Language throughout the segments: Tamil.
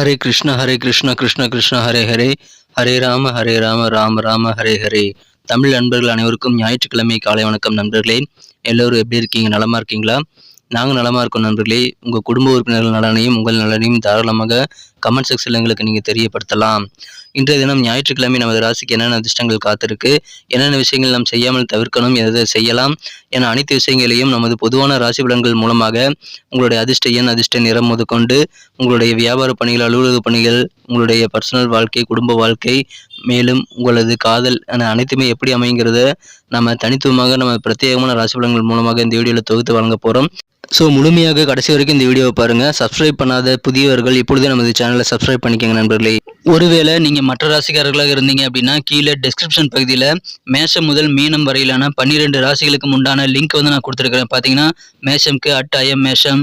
ஹரே கிருஷ்ண ஹரே கிருஷ்ண கிருஷ்ண கிருஷ்ண ஹரே ஹரே ஹரே ராம ஹரே ராம ராம ராம ஹரே ஹரே தமிழ் நண்பர்கள் அனைவருக்கும் ஞாயிற்றுக்கிழமை காலை வணக்கம் நண்பர்களே. எல்லோரும் எப்படி இருக்கீங்க? நலமா இருக்கீங்களா? நாங்கள் நலமா இருக்கோம் நண்பர்களே. உங்கள் குடும்ப உறுப்பினர்கள் நலனையும் உங்கள் நலனையும் தாராளமாக கமெண்ட் செக்ஷனில் எங்களுக்கு நீங்கள் தெரியப்படுத்தலாம். இன்றைய தினம் ஞாயிற்றுக்கிழமை நமது ராசிக்கு என்னென்ன அதிர்ஷ்டங்கள் காத்திருக்கு என்னென்ன விஷயங்கள் நாம் செய்யாமல் தவிர்க்கணும் எதை செய்யலாம் என அனைத்து விஷயங்களையும் நமது பொதுவான ராசி பலன்கள் மூலமாக உங்களுடைய அதிர்ஷ்ட எண் அதிர்ஷ்ட நிறம் முதற்கொண்டு உங்களுடைய வியாபார பணிகள் அலுவலக பணிகள் உங்களுடைய பர்சனல் வாழ்க்கை குடும்ப வாழ்க்கை மேலும் உங்களது காதல் என அனைத்துமே எப்படி அமைங்கிறத நம்ம தனித்துவமாக நம்ம பிரத்யேகமான ராசி பலன்கள் மூலமாக இந்த வீடியோவில் தொகுத்து வழங்க போகிறோம் ஸோ முழுமையாக கடைசி வரைக்கும் இந்த வீடியோவை பாருங்கள் சப்ஸ்கிரைப் பண்ணாத புதியவர்கள் இப்பொழுதே நமது சேனல் சப்ஸ்கிரைப் பண்ணிக்கோங்க நண்பர்களே. ஒருவேளை நீங்கள் மற்ற ராசிக்காரர்களாக இருந்தீங்க அப்படின்னா கீழே டிஸ்கிரிப்ஷன் பகுதியில் மேஷம் முதல் மீனம் வரையிலான பன்னிரெண்டு ராசிகளுக்கு உண்டான லிங்க் வந்து நான் கொடுத்துருக்கிறேன். பார்த்தீங்கன்னா மேஷம்க்கு அட்டாயம் மேஷம்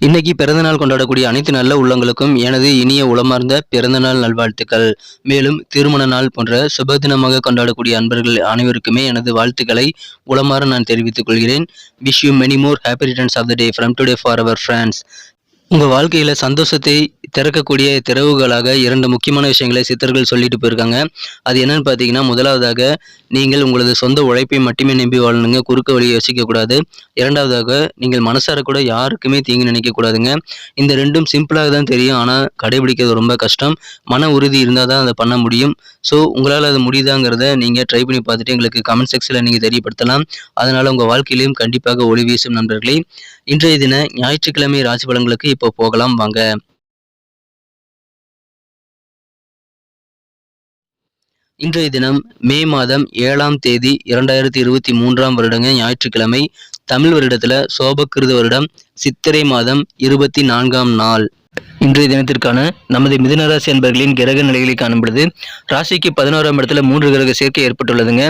இன்னைக்கு பிறந்தநாள் கொண்டாடக்கூடிய அனைத்து நல்ல உள்ளங்களுக்கும் எனது இனிய உளமார்ந்த பிறந்தநாள் நல்வாழ்த்துக்கள். மேலும் திருமண நாள் போன்ற சுப தினமாக கொண்டாடக்கூடிய அன்பர்கள் அனைவருக்குமே எனது வாழ்த்துக்களை உளமாற நான் தெரிவித்துக் கொள்கிறேன். Wish you many more happy returns of the day from today for our friends உங்கள் வாழ்க்கையில் சந்தோஷத்தை திறக்கக்கூடிய திறவுகளாக இரண்டு முக்கியமான விஷயங்களை சித்தர்கள் சொல்லிட்டு போயிருக்காங்க. அது என்னன்னு பார்த்தீங்கன்னா முதலாவதாக நீங்கள் உங்களது சொந்த உழைப்பை மட்டுமே நம்பி வாழணுங்க குறுக்க வழியை யோசிக்கக்கூடாது இரண்டாவதாக நீங்கள் மனசார கூட யாருக்குமே தீங்கு நினைக்கக்கூடாதுங்க இந்த ரெண்டும் சிம்பிளாக தான் தெரியும் ஆனால் கடைபிடிக்கிறது ரொம்ப கஷ்டம். மன உறுதி இருந்தால் தான் அதை பண்ண முடியும். ஸோ உங்களால் அது முடியுதாங்கிறத நீங்கள் ட்ரை பண்ணி பார்த்துட்டு எங்களுக்கு கமெண்ட் செக்ஷனில் நீங்கள் தெரியப்படுத்தலாம். அதனால் உங்கள் வாழ்க்கையிலையும் கண்டிப்பாக ஒளி வீசும் நண்பர்களே. இன்றைய தின ஞாயிற்றுக்கிழமை ராசி பலன்களுக்கு இப்போ போகலாம் வாங்க. இன்றைய தினம் மே மாதம் ஏழாம் தேதி இரண்டாயிரத்தி இருபத்தி மூன்றாம் வருடங்க ஞாயிற்றுக்கிழமை தமிழ் வருடத்துல சோபக்கிருத வருடம் சித்திரை மாதம் இருபத்தி நான்காம் நாள். இன்றைய தினத்திற்கான நமது மிதுனராசி அன்பர்களின் கிரக நிலைகளை காணப்படுது ராசிக்கு பதினோராம் இடத்துல மூன்று கிரக சேர்க்கை ஏற்பட்டுள்ளதுங்க.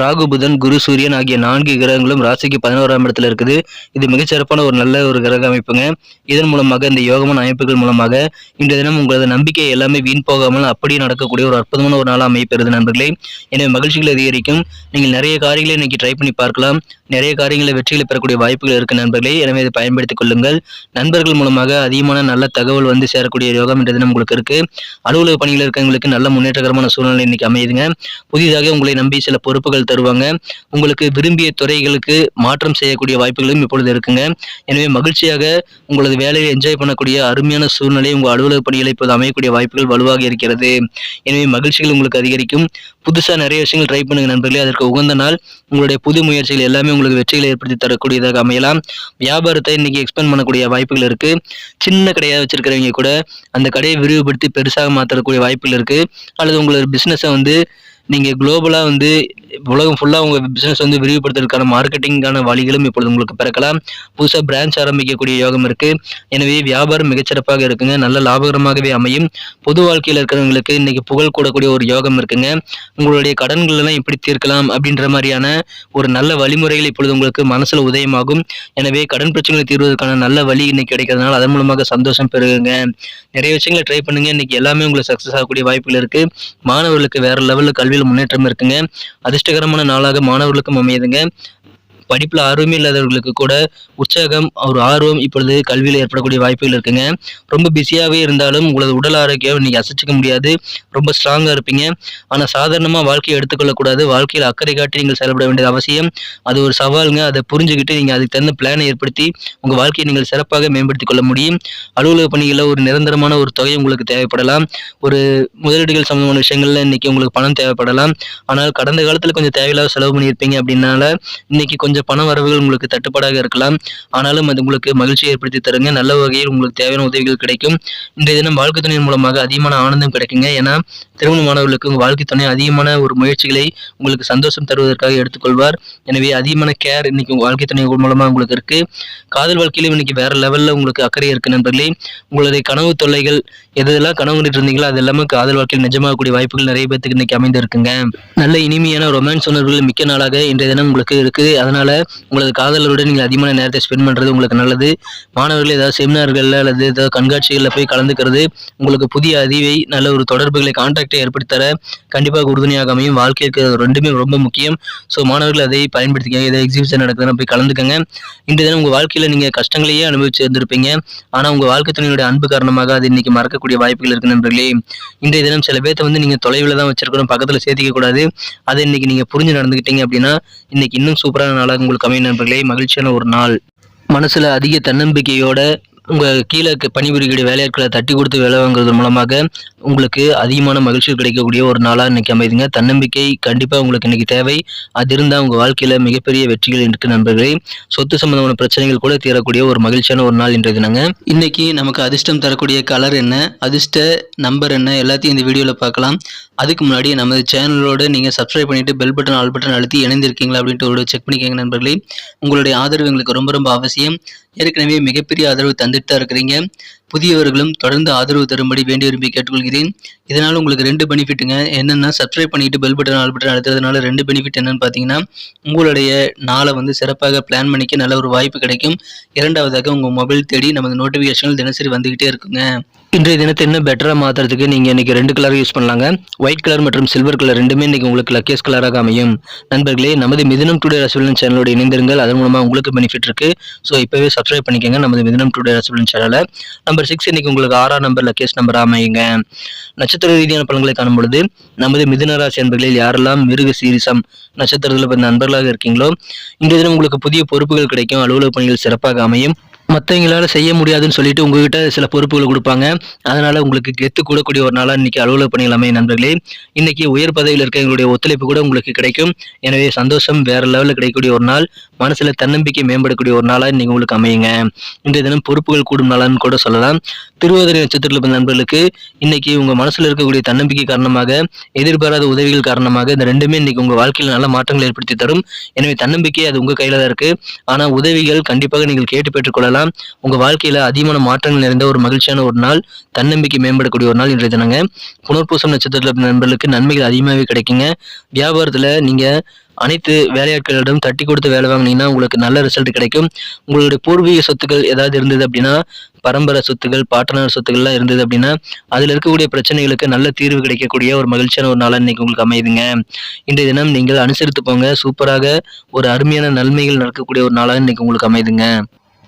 ராகு புதன் குரு சூரியன் ஆகிய நான்கு கிரகங்களும் ராசிக்கு பதினோராம் இடத்துல இருக்குது. இது மிகச்சிறப்பான ஒரு நல்ல ஒரு கிரக அமைப்புங்க. இதன் மூலமாக இந்த யோகமான அமைப்புகள் மூலமாக இன்றைய தினம் உங்களது நம்பிக்கை எல்லாமே வீண் போகாமல் அப்படியே நடக்கக்கூடிய ஒரு அற்புதமான ஒரு நாளாக அமைப்பெறுது நண்பர்களே. எனவே மகிழ்ச்சிகள் அதிகரிக்கும். நீங்கள் நிறைய காரியங்களை இன்னைக்கு ட்ரை பண்ணி பார்க்கலாம். நிறைய காரியங்களை வெற்றிகளை பெறக்கூடிய வாய்ப்புகள் இருக்கு நண்பர்களே. எனவே இதை பயன்படுத்திக் கொள்ளுங்கள். நண்பர்கள் மூலமாக அதிகமான நல்ல தகவல் வந்து சேரக்கூடிய யோகம் என்ற தினம் உங்களுக்கு இருக்கு. அலுவலக பணியில் இருக்கவங்களுக்கு நல்ல முன்னேற்றகரமான சூழ்நிலை இன்னைக்கு அமையுதுங்க. புதிதாக உங்களை நம்பி சில பொறுப்புகள் தருவாங்க. உங்களுக்கு விரும்பிய துறைகளுக்கு மாற்றம் செய்யக்கூடிய வாய்ப்புகளும் இப்பொழுது இருக்குங்க. எனவே மகிழ்ச்சியாக உங்களது வேலையை என்ஜாய் பண்ணக்கூடிய அருமையான சூழ்நிலை உங்கள் அலுவலக பணிகளை இப்போது அமையக்கூடிய வாய்ப்புகள் வலுவாக இருக்கிறது. எனவே மகிழ்ச்சிகள் உங்களுக்கு அதிகரிக்கும். புதுசாக நிறைய விஷயங்கள் ட்ரை பண்ணுங்க நண்பர்களே. அதற்கு உகந்த நாள் உங்களுடைய புது முயற்சிகள் எல்லாமே உங்களுக்கு வெற்றிகளை ஏற்படுத்தி தரக்கூடியதாக அமையலாம். வியாபாரத்தை இன்னைக்கு எக்ஸ்பெண்ட் பண்ணக்கூடிய வாய்ப்புகள் இருக்கு. சின்ன கடையாக வச்சிருக்கிறவங்க கூட அந்த கடையை விரிவுபடுத்தி பெருசாக மாற்றக்கூடிய வாய்ப்புகள் இருக்கு. அல்லது உங்களோட பிஸ்னஸை வந்து நீங்கள் குளோபலாக வந்து உலகம் ஃபுல்லாக உங்கள் பிஸ்னஸ் வந்து விரிவுபடுத்துறதுக்கான மார்க்கெட்டிங்கான வழிகளும் இப்பொழுது உங்களுக்கு பிறக்கலாம். புதுசாக பிரான்ச் ஆரம்பிக்கக்கூடிய யோகம் இருக்குது எனவே வியாபாரம் மிகச்சிறப்பாக இருக்குங்க. நல்ல லாபகரமாகவே அமையும். பொது வாழ்க்கையில் இருக்கிறவங்களுக்கு இன்றைக்கி புகழ் கூடக்கூடிய ஒரு யோகம் இருக்குங்க. உங்களுடைய கடன்களெல்லாம் எப்படி தீர்க்கலாம் அப்படின்ற மாதிரியான ஒரு நல்ல வழிமுறைகள் இப்பொழுது உங்களுக்கு மனசில் உதயமாகும். எனவே கடன் பிரச்சனைகளை தீர்வதற்கான நல்ல வழி இன்னைக்கு கிடைக்கிறதுனால அதன் மூலமாக சந்தோஷம் பெறுங்க நிறைய விஷயங்களை ட்ரை பண்ணுங்க. இன்னைக்கு எல்லாமே உங்களுக்கு சக்ஸஸ் ஆகக்கூடிய வாய்ப்புகள் இருக்குது மாணவர்களுக்கு வேற லெவலில் கல்வியில் முன்னேற்றம் இருக்குங்க. அதிர்ஷ்டகரமான நாளாக மாணவர்களுக்கும் அமையுதுங்க. படிப்பில் ஆர்வமே இல்லாதவர்களுக்கு கூட உற்சாகம் ஒரு ஆர்வம் இப்பொழுது கல்வியில் ஏற்படக்கூடிய வாய்ப்புகள் இருக்குங்க. ரொம்ப பிஸியாகவே இருந்தாலும் உங்களது உடல் ஆரோக்கியம் நீங்கள் அசைச்சிக்க முடியாது. ரொம்ப ஸ்ட்ராங்காக இருப்பீங்க. ஆனால் சாதாரணமாக வாழ்க்கையை எடுத்துக்கொள்ளக்கூடாது. வாழ்க்கையில் அக்கறை காட்டி நீங்கள் செயல்பட வேண்டியது அவசியம். அது ஒரு சவாலுங்க. அதை புரிஞ்சுக்கிட்டு நீங்கள் அதுக்கு தகுந்த பிளானை ஏற்படுத்தி உங்கள் வாழ்க்கையை நீங்கள் சிறப்பாக மேம்படுத்திக் கொள்ள முடியும். அலுவலக பணிகளில் ஒரு நிரந்தரமான ஒரு தொகை உங்களுக்கு தேவைப்படலாம். ஒரு முதலீடுகள் சம்பந்தமான விஷயங்கள்ல இன்னைக்கு உங்களுக்கு பணம் தேவைப்படலாம். ஆனால் கடந்த காலத்தில் கொஞ்சம் தேவையில்லாத செலவு பண்ணியிருப்பீங்க அப்படின்னால இன்னைக்கு கொஞ்சம் கொஞ்சம் பண வரவுகள் உங்களுக்கு தட்டுப்பாடாக இருக்கலாம். ஆனாலும் அது உங்களுக்கு மகிழ்ச்சியை ஏற்படுத்தி தருங்க. நல்ல வகையில் உங்களுக்கு தேவையான உதவிகள் கிடைக்கும். இன்றைய தினம் வாழ்க்கை துணையின் மூலமாக அதிகமான ஆனந்தம் கிடைக்குங்க. ஏன்னா திருமணமானவர்களுக்கு உங்கள் வாழ்க்கை துணை அதிகமான ஒரு முயற்சிகளை உங்களுக்கு சந்தோஷம் தருவதற்காக எடுத்துக்கொள்வார். எனவே அதிகமான கேர் இன்னைக்கு உங்கள் வாழ்க்கை துணை மூலமாக உங்களுக்கு இருக்கு. காதல் வாழ்க்கையிலும் இன்னைக்கு வேற லெவலில் உங்களுக்கு அக்கறை இருக்கு நண்பர்களே. உங்களுடைய கனவு தொல்லைகள் எதெல்லாம் கனவு கண்டுட்டு இருந்தீங்களோ அது எல்லாமே காதல் வாழ்க்கையில் நிஜமாகக்கூடிய வாய்ப்புகள் நிறைய பேருக்கு இன்னைக்கு அமைந்து இருக்குங்க நல்ல இனிமையான ரொமான்ஸ் உணர்வுகள் மிக்க நாளாக இன்றைய தினம் உங்களுக்கு இருக்கு அதனால உங்களது காதலருடன் நீங்கள் அதிகமான நேரத்தை ஸ்பெண்ட் பண்றது உங்களுக்கு நல்லது. மாணவர்கள் ஏதாவது செமினார்களில் அல்லது ஏதாவது கண்காட்சிகளில் போய் கலந்துக்கிறது உங்களுக்கு புதிய அறிவை நல்ல ஒரு தொடர்புகளை கான்டாக்டை ஏற்படுத்தி தர கண்டிப்பாக உறுதுணையாக அமையும். வாழ்க்கைக்கு ரெண்டுமே ரொம்ப முக்கியம். ஸோ மாணவர்கள் அதை பயன்படுத்திக்கங்க. ஏதாவது எக்ஸிபிஷன் நடக்குதுன்னா போய் கலந்துக்கங்க. இன்று தினம் உங்கள் வாழ்க்கையில் நீங்கள் கஷ்டங்களையே அனுபவிச்சு இருந்திருப்பீங்க. ஆனால் உங்கள் வாழ்க்கை துணையுடைய அன்பு காரணமாக அது இன்னைக்கு மறக்கக்கூடிய வாய்ப்புகள் இருக்கு நண்பர்களே. இன்றைய தினம் சில பேர்த்த வந்து நீங்கள் தொலைவில் தான் வச்சிருக்கணும் பக்கத்தில் சேர்த்திக்க கூடாது. அதை இன்னைக்கு நீங்கள் புரிஞ்சு நடந்துக்கிட்டீங்க அப்படின்னா இன்னைக்கு இன்னும் சூப்பரான நாளாக உங்களுக்கு அமையும் நண்பர்களே மகிழ்ச்சியான ஒரு நாள். மனசுல அதிக தன்னம்பிக்கையோட உங்க கீழே க- பணிபுரியக்கூடிய வேலையாட்களை தட்டி கொடுத்து வேலை வாங்குறது மூலமாக உங்களுக்கு அதிகமான மகிழ்ச்சி கிடைக்கக்கூடிய ஒரு நாளாக இன்றைக்கி அமைதுங்க. தன்னம்பிக்கை கண்டிப்பாக உங்களுக்கு இன்றைக்கி தேவை. அது இருந்தால் உங்கள் வாழ்க்கையில் மிகப்பெரிய வெற்றிகள் இருக்கு நண்பர்களே. சொத்து சம்பந்தமான பிரச்சனைகள் கூட தீரக்கூடிய ஒரு மகிழ்ச்சியான ஒரு நாள் இன்றைய தினங்க. இன்றைக்கி நமக்கு அதிர்ஷ்டம் தரக்கூடிய கலர் என்ன அதிர்ஷ்ட நம்பர் என்ன எல்லாத்தையும் இந்த வீடியோவில் பார்க்கலாம். அதுக்கு முன்னாடி நமது சேனலோடு நீங்கள் சப்ஸ்கிரைப் பண்ணிவிட்டு பெல் பட்டன் ஆல் பட்டன் அழுத்தி இணைந்திருக்கீங்களா அப்படின்ட்டு ஒரு செக் பண்ணிக்கோங்க நண்பர்களே. உங்களுடைய ஆதரவு எங்களுக்கு ரொம்ப ரொம்ப அவசியம். ஏற்கனவே மிகப்பெரிய ஆதரவு தந்துட்டு தான் இருக்கிறீங்க. புதியவர்களும் தொடர்ந்து ஆதரவு தரும்படி வேண்டி விரும்பி கேட்டுக்கொள்கிறேன். இதனால் உங்களுக்கு ரெண்டு பெனிஃபிட்டுங்க என்னென்னா சப்ஸ்கிரைப் பண்ணிட்டு பெல் பட்டன் ஆல் பட்டன் அழுத்துறதுனால ரெண்டு பெனிஃபிட் என்னன்னு பார்த்தீங்கன்னா உங்களுடைய நாளை வந்து சிறப்பாக பிளான் பண்ணிக்க நல்ல ஒரு வாய்ப்பு கிடைக்கும். இரண்டாவதாக உங்கள் மொபைல் தேடி நமது நோட்டிஃபிகேஷன்கள் தினசரி வந்துகிட்டே இருக்குங்க. இன்றைய தினத்தை இன்னும் பெட்டராக மாற்றுறதுக்கு நீங்கள் இன்றைக்கி ரெண்டு கலர் யூஸ் பண்ணலாங்க. ஒயிட் கலர் மற்றும் சில்வர் கலர் ரெண்டுமே இன்றைக்கி உங்களுக்கு லக்கேஸ் கலராக அமையும். நண்பர்களே நமது மிதினம் டுடே ரசபலன் சேனலோட இணைந்திருந்தால் அதன் மூலமாக உங்களுக்கு பெனிஃபிட் இருக்குது ஸோ இப்போவே சப்ஸ்கிரைப் பண்ணிக்கோங்க நமது மிதினம் டுடே ரசபலன் சேனலை நம்பர் சிக்ஸ் இன்னைக்கு உங்களுக்கு ஆறாம் நம்பர் லக்கேஸ் நம்பர் அமையுங்க. நட்சத்திர ரீதியான பலன்களை காணும் பொழுது நமது மிதுன ராசி யாரெல்லாம் மிருக சீரிசம் நட்சத்திரத்தில் பிறந்த நண்பர்களாக இருக்கீங்களோ இன்றைய தினம் உங்களுக்கு புதிய பொறுப்புகள் கிடைக்கும். அலுவலக பணிகள் சிறப்பாக அமையும். மற்றவங்களால செய்ய முடியாதுன்னு சொல்லிட்டு உங்ககிட்ட சில பொறுப்புகளை கொடுப்பாங்க. அதனால உங்களுக்கு கெத்து கூடக்கூடிய ஒரு நாளாக இன்னைக்கு அலுவலக பணிகள் நண்பர்களே இன்னைக்கு உயர் பதவியில் இருக்க எங்களுடைய ஒத்துழைப்பு கூட உங்களுக்கு கிடைக்கும். எனவே சந்தோஷம் வேற லெவலில் கிடைக்கக்கூடிய ஒரு நாள் மனசுல தன்னம்பிக்கை மேம்படக்கூடிய ஒரு நாளாக இன்னைக்கு உங்களுக்கு அமையுங்க. இன்றைய தினம் பொறுப்புகள் கூடும் நாளான்னு கூட சொல்லலாம். திருவாதிரை நட்சத்திரத்தில் பிறந்த நண்பர்களுக்கு இன்னைக்கு உங்க மனசுல இருக்கக்கூடிய தன்னம்பிக்கை காரணமாக எதிர்பாராத உதவிகள் காரணமாக இந்த ரெண்டுமே இன்னைக்கு உங்க வாழ்க்கையில் நல்ல மாற்றங்களை ஏற்படுத்தி தரும். எனவே தன்னம்பிக்கை அது உங்க கையில தான் இருக்கு. ஆனா உதவிகள் கண்டிப்பாக நீங்கள் கேட்டு பெற்றுக்கொள்ளலாம் உங்கள் வாழ்க்கையில் அதிகமான மாற்றங்கள் நிறைந்த ஒரு மகிழ்ச்சியான ஒரு நாள் தன்னம்பிக்கை மேம்படக்கூடிய ஒரு நாள் இன்றைய தினங்க. புனர்பூசம் நட்சத்திரத்தில் நண்பர்களுக்கு நன்மைகள் அதிகமாகவே கிடைக்குங்க. வியாபாரத்தில் நீங்கள் அனைத்து வேலையாட்களிடம் தட்டி கொடுத்து வேலை வாங்கினீங்கன்னா உங்களுக்கு நல்ல ரிசல்ட் கிடைக்கும். உங்களுடைய பூர்வீக சொத்துக்கள் ஏதாவது இருந்தது அப்படின்னா பரம்பரை சொத்துக்கள் பாட்டனார் சொத்துக்கள்லாம் இருந்தது அப்படின்னா அதில் இருக்கக்கூடிய பிரச்சனைகளுக்கு நல்ல தீர்வு கிடைக்கக்கூடிய ஒரு மகிழ்ச்சியான ஒரு நாளாக இன்னைக்கு உங்களுக்கு அமையுதுங்க. இன்றைய தினம் நீங்கள் அனுசரித்து போங்க. சூப்பராக ஒரு அருமையான நன்மைகள் நடக்கக்கூடிய ஒரு நாளாக இன்னைக்கு உங்களுக்கு அமையுதுங்க.